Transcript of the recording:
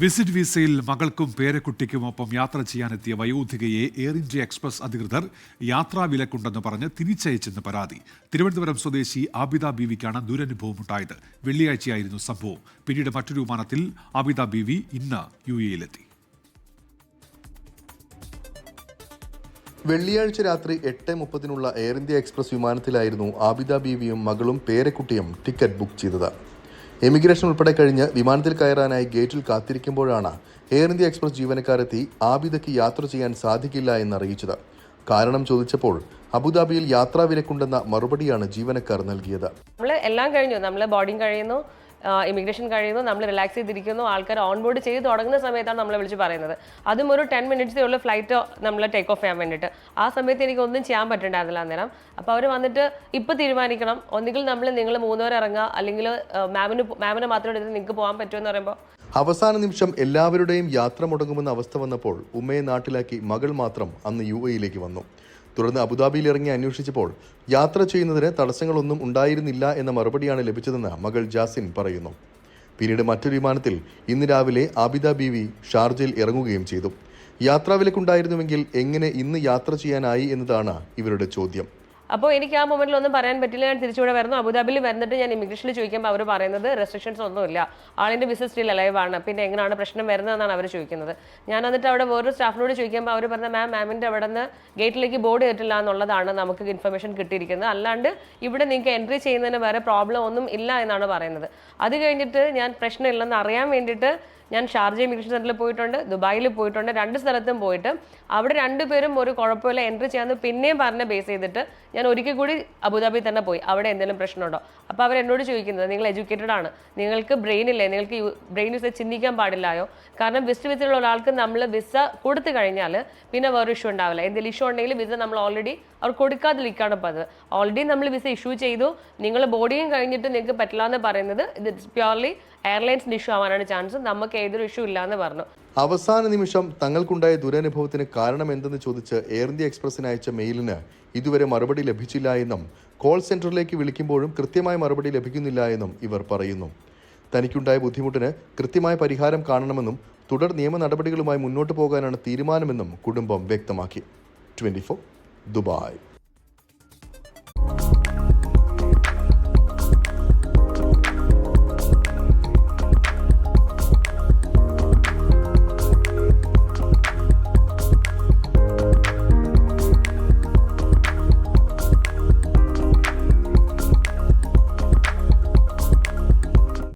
Visit വിസയിൽ മകൾക്കും പേരക്കുട്ടിക്കും ഒപ്പം യാത്ര ചെയ്യാനെത്തിയ വയോധികയെ എയർ ഇന്ത്യ എക്സ്പ്രസ് അധികൃതർ യാത്രാ വിലക്കുണ്ടെന്ന് പറഞ്ഞ് തിരിച്ചയച്ചെന്ന് പരാതി. തിരുവനന്തപുരം സ്വദേശി ആബിദ ബീവിക്കാണ് ദുരനുഭവം ദുരനുഭവമുണ്ടായത്. വെള്ളിയാഴ്ചയായിരുന്നു സംഭവം. പിന്നീട് മറ്റൊരു വിമാനത്തിൽ ആബിദ ബീവി ഇന്ന് യു എയിലെത്തി. വെള്ളിയാഴ്ച രാത്രി എട്ട് മുപ്പതിനുള്ള എയർ ഇന്ത്യ എക്സ്പ്രസ് വിമാനത്തിലായിരുന്നു ആബിദ ബീവിയും മകളും പേരക്കുട്ടിയും ടിക്കറ്റ് ബുക്ക് ചെയ്തത്. എമിഗ്രേഷൻ ഉൾപ്പെടെ കഴിഞ്ഞ് വിമാനത്തിൽ കയറാനായി ഗേറ്റിൽ കാത്തിരിക്കുമ്പോഴാണ് എയർ ഇന്ത്യ എക്സ്പ്രസ് ജീവനക്കാരെത്തി ആബിദയ്ക്ക് യാത്ര ചെയ്യാൻ സാധിക്കില്ല എന്നറിയിച്ചത്. കാരണം ചോദിച്ചപ്പോൾ അബുദാബിയിൽ യാത്രാ വിലക്കുണ്ടെന്ന മറുപടിയാണ് ജീവനക്കാർ നൽകിയത്. നമ്മൾ എല്ലാം കഴിഞ്ഞു. നമ്മൾ ബോർഡിങ് കഴിയുന്നു. ഇമിഗ്രേഷൻ കഴിയുന്നു നമ്മൾ റിലാക്സ് ചെയ്തിരിക്കുന്നു ആൾക്കാർ ഓൺ ബോർഡ് ചെയ്ത് തുടങ്ങുന്ന സമയത്താണ് നമ്മളെ വിളിച്ച് പറയുന്നത്. അതും ഒരു ടെൻ മിനിറ്റ്സേ ഉള്ള ഫ്ലൈറ്റ് നമ്മൾ ടേക്ക് ഓഫ് ചെയ്യാൻ വേണ്ടിയിട്ട് ആ സമയത്ത് എനിക്ക് ഒന്നും ചെയ്യാൻ പറ്റുന്നുണ്ടായിരുന്നില്ല അന്നേരം. അപ്പോൾ അവർ വന്നിട്ട് ഇപ്പോൾ തീരുമാനിക്കണം. ഒന്നുകിൽ നമ്മൾ നിങ്ങൾ മൂന്നുപേർ ഇറങ്ങുക. അല്ലെങ്കിൽ മാമിന് മാമിനെ മാത്രം എടുത്ത് നിങ്ങൾക്ക് പോകാൻ പറ്റുമെന്ന് പറയുമ്പോൾ അവസാന നിമിഷം എല്ലാവരുടെയും യാത്ര മുടങ്ങുമെന്ന അവസ്ഥ വന്നപ്പോൾ ഉമ്മയെ നാട്ടിലാക്കി മകൾ മാത്രം അന്ന് യു എയിലേക്ക് വന്നു. തുടർന്ന് അബുദാബിയിൽ ഇറങ്ങി അന്വേഷിച്ചപ്പോൾ യാത്ര ചെയ്യുന്നതിന് തടസ്സങ്ങളൊന്നും ഉണ്ടായിരുന്നില്ല എന്ന മറുപടിയാണ് ലഭിച്ചതെന്ന് മകൾ ജാസിൻ പറയുന്നു. പിന്നീട് മറ്റൊരു വിമാനത്തിൽ ഇന്ന് രാവിലെ ആബിദ ബീവി ഷാർജയിൽ ഇറങ്ങുകയും ചെയ്തു. യാത്രാവിലക്കുണ്ടായിരുന്നുവെങ്കിൽ എങ്ങനെ ഇന്ന് യാത്ര ചെയ്യാനായി എന്നതാണ് ഇവരുടെ ചോദ്യം. അപ്പോൾ എനിക്ക് ആ മൊമെന്റിൽ ഒന്നും പറയാൻ പറ്റില്ല. ഞാൻ തിരിച്ചുകൂടെ വരുന്നു. അബുദാബിയിൽ വന്നിട്ട് ഞാൻ ഇമിഗ്രേഷനിൽ ചോദിക്കുമ്പോൾ അവർ പറയുന്നത് റെസ്ട്രിക്ഷൻസ് ഒന്നുമില്ല. ആളിന്റെ ബിസിനസ് സ്റ്റിൽ അലൈവ് ആണ്. പിന്നെ എങ്ങനെയാണ് പ്രശ്നം വരുന്നതെന്നാണ് അവർ ചോദിക്കുന്നത്. ഞാൻ എന്നിട്ട് അവിടെ വേറൊരു സ്റ്റാഫിനോട് ചോദിക്കുമ്പോൾ അവർ പറഞ്ഞ മാം മാമിന്റെ അവിടെ നിന്ന് ഗേറ്റിലേക്ക് ബോർഡ് കയറ്റില്ല എന്നുള്ളതാണ് നമുക്ക് ഇൻഫർമേഷൻ കിട്ടിയിരിക്കുന്നത്. അല്ലാണ്ട് ഇവിടെ നിങ്ങൾക്ക് എൻട്രി ചെയ്യുന്നതിന് വേറെ പ്രോബ്ലം ഒന്നും ഇല്ല എന്നാണ് പറയുന്നത്. അത് കഴിഞ്ഞിട്ട് ഞാൻ പ്രശ്നമില്ലെന്ന് അറിയാൻ വേണ്ടിയിട്ട് ഞാൻ ഷാർജ ഇമിഗ്രേഷൻ സെന്ററിൽ പോയിട്ടുണ്ട് ദുബായിൽ പോയിട്ടുണ്ട് രണ്ട് സ്ഥലത്തും പോയിട്ട്. അവിടെ രണ്ടുപേരും ഒരു കുഴപ്പമില്ല എൻട്രി ചെയ്യാമെന്ന് പിന്നെയും പറഞ്ഞ ബേസ് ചെയ്തിട്ട് ഞാൻ ഒരിക്കൽ കൂടി അബുദാബി തന്നെ പോയി. അവിടെ എന്തെങ്കിലും പ്രശ്നമുണ്ടോ? അപ്പോൾ അവർ എന്നോട് ചോദിക്കുന്നത് നിങ്ങൾ എഡ്യൂക്കേറ്റഡ് ആണ്. നിങ്ങൾക്ക് ബ്രെയിൻ ഇല്ലേ? നിങ്ങൾക്ക് ബ്രെയിൻ യൂസ് ചിന്തിക്കാൻ പാടില്ലായോ? കാരണം വിസ്റ്റ് വിസയുള്ള ഒരാൾക്ക് നമ്മൾ വിസ കൊടുത്തു കഴിഞ്ഞാൽ പിന്നെ വേറെ ഇഷ്യൂ ഉണ്ടാവില്ല. എന്തെങ്കിലും ഇഷ്യൂ ഉണ്ടെങ്കിൽ വിസ നമ്മൾ ഓൾറെഡി അവർ കൊടുക്കാതിരിക്കുകയാണ് പതിവ് ഓൾറെഡി നമ്മൾ വിസ ഇഷ്യൂ ചെയ്തു. നിങ്ങൾ ബോഡിയും കഴിഞ്ഞിട്ട് നിങ്ങൾക്ക് പറ്റില്ല എന്ന് പറയുന്നത് ഇത് പ്യോർലി എയർലൈൻസിന് ഇഷ്യൂ ആവാനാണ് ചാൻസ് നമുക്ക് ഏതൊരു ഇഷ്യൂ ഇല്ലാന്ന് പറഞ്ഞു. അവസാന നിമിഷം തങ്ങൾക്കുണ്ടായ ദുരനുഭവത്തിന് കാരണം എന്തെന്ന് ചോദിച്ച് എയർ ഇന്ത്യ എക്സ്പ്രസിന് അയച്ച മെയിലിന് ഇതുവരെ മറുപടി ലഭിച്ചില്ല എന്നും കോൾ സെന്ററിലേക്ക് വിളിക്കുമ്പോഴും കൃത്യമായ മറുപടി ലഭിക്കുന്നില്ല എന്നും ഇവർ പറയുന്നു. തനിക്കുണ്ടായ ബുദ്ധിമുട്ടിന് കൃത്യമായ പരിഹാരം കാണണമെന്നും തുടർ നിയമ നടപടികളുമായി മുന്നോട്ട് പോകാനാണ് തീരുമാനമെന്നും കുടുംബം വ്യക്തമാക്കി. Twenty Dubai.